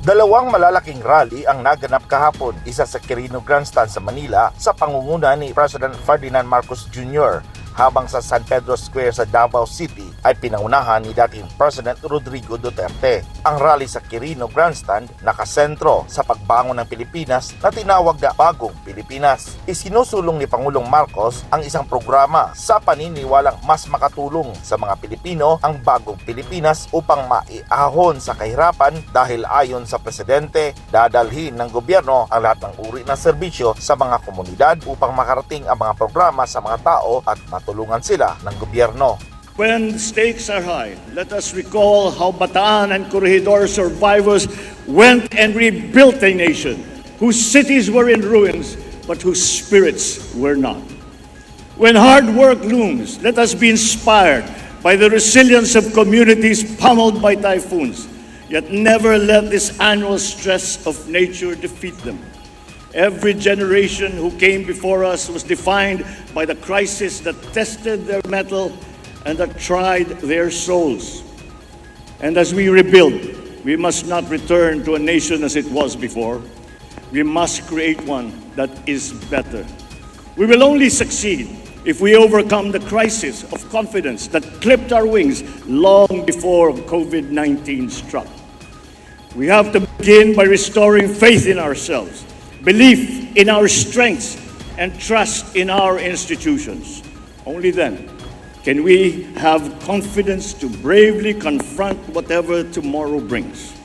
Dalawang malalaking rally ang naganap kahapon, isa sa Quirino Grandstand sa Manila sa pangunguna ni President Ferdinand Marcos Jr. habang sa San Pedro Square sa Davao City ay pinangunahan ni dating President Rodrigo Duterte. Ang rally sa Quirino Grandstand nakasentro sa pagbangon ng Pilipinas na tinawag na Bagong Pilipinas. Isinusulong ni Pangulong Marcos ang isang programa sa paniniwalang mas makatulong sa mga Pilipino ang Bagong Pilipinas upang maiahon sa kahirapan dahil ayon sa Presidente, dadalhin ng gobyerno ang lahat ng uri ng serbisyo sa mga komunidad upang makarating ang mga programa sa mga tao at matulungan sila ng gobyerno. When stakes are high, let us recall how Bataan and Corregidor survivors went and rebuilt a nation whose cities were in ruins but whose spirits were not. When hard work looms, let us be inspired by the resilience of communities pummeled by typhoons, yet never let this annual stress of nature defeat them. Every generation who came before us was defined by the crisis that tested their mettle and that tried their souls. And as we rebuild, we must not return to a nation as it was before. We must create one that is better. We will only succeed if we overcome the crisis of confidence that clipped our wings long before COVID 19 struck. We have to begin by restoring faith in ourselves, belief in our strengths, and trust in our institutions. Only then can we have confidence to bravely confront whatever tomorrow brings.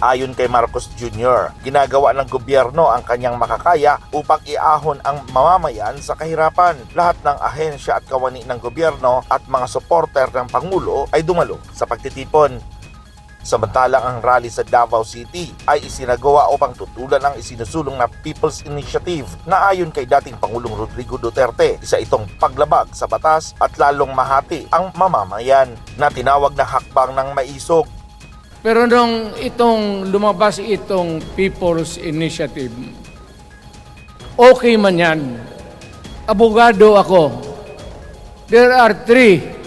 Ayon kay Marcos Jr., ginagawa ng gobyerno ang kanyang makakaya upang iahon ang mamamayan sa kahirapan. Lahat ng ahensya at kawani ng gobyerno at mga supporter ng Pangulo ay dumalo sa pagtitipon. Samantalang ang rally sa Davao City ay isinagawa upang tutulan ang isinusulong na People's Initiative na ayon kay dating Pangulong Rodrigo Duterte, isa itong paglabag sa batas at lalong mahati ang mamamayan na tinawag na hakbang ng maisog Pero nung itong lumabas itong People's Initiative, okay man yan. Abogado ako. There are three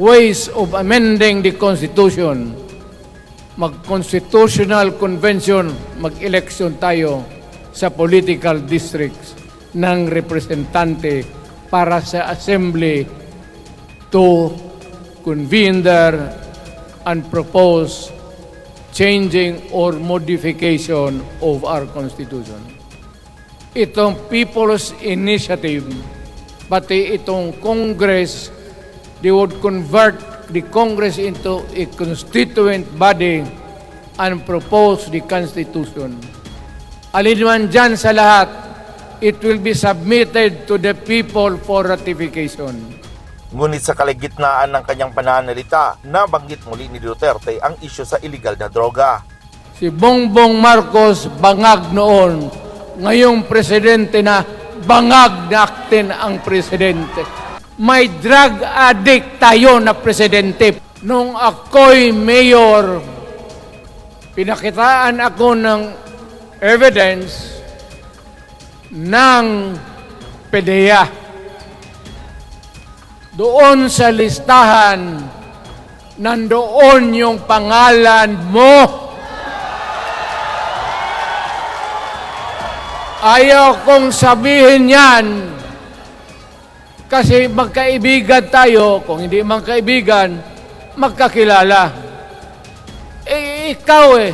ways of amending the Constitution. Mag-constitutional convention, mag-election tayo sa political districts ng representante para sa assembly to convene there and propose changing or modification of our Constitution. Itong People's Initiative, pati itong Congress, they would convert the Congress into a constituent body and propose the Constitution. Alin man dyan sa lahat, it will be submitted to the people for ratification. Ngunit sa kaligitnaan ng kanyang pananalita, nabanggit muli ni Duterte ang isyu sa illegal na droga. Si Bongbong Marcos bangag noon, ngayong presidente na bangag na aktin ang presidente. May drug addict tayo na presidente. Nung ako'y mayor, pinakitaan ako ng evidence ng PDEA. Doon sa listahan, nandoon yung pangalan mo. Ayaw kong sabihin yan kasi magkaibigan tayo, kung hindi man kaibigan, magkakilala. Eh, ikaw eh,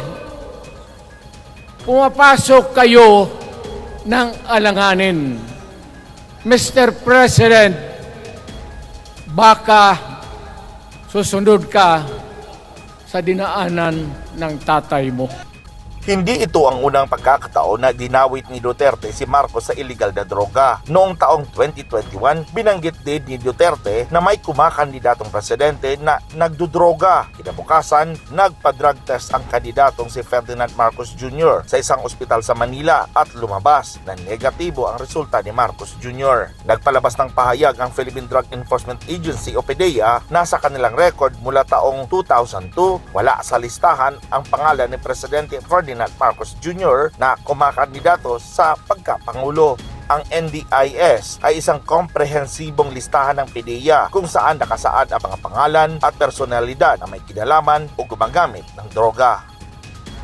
pumapasok kayo ng alanganin. Mr. President, baka susunod ka sa dinaanan ng tatay mo. Hindi ito ang unang pagkakataon na dinawit ni Duterte si Marcos sa illegal na droga. Noong taong 2021, binanggit din ni Duterte na may kumakandidatong presidente na nagdudroga. Kinabukasan, nagpa-drug test ang kandidatong si Ferdinand Marcos Jr. sa isang ospital sa Manila at lumabas na negatibo ang resulta ni Marcos Jr. Nagpalabas ng pahayag ang Philippine Drug Enforcement Agency o PDEA na sa kanilang record mula taong 2002, wala sa listahan ang pangalan ni Presidente Ferdinand Marcos Jr. na kumakandidato sa pagkapangulo. Ang NDIS ay isang komprehensibong listahan ng PDEA kung saan nakasaad ang mga pangalan at personalidad na may kinalaman o gumagamit ng droga.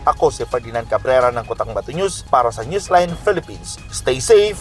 Ako si Ferdinand Cabrera ng Kutang Batu News para sa Newsline Philippines. Stay safe,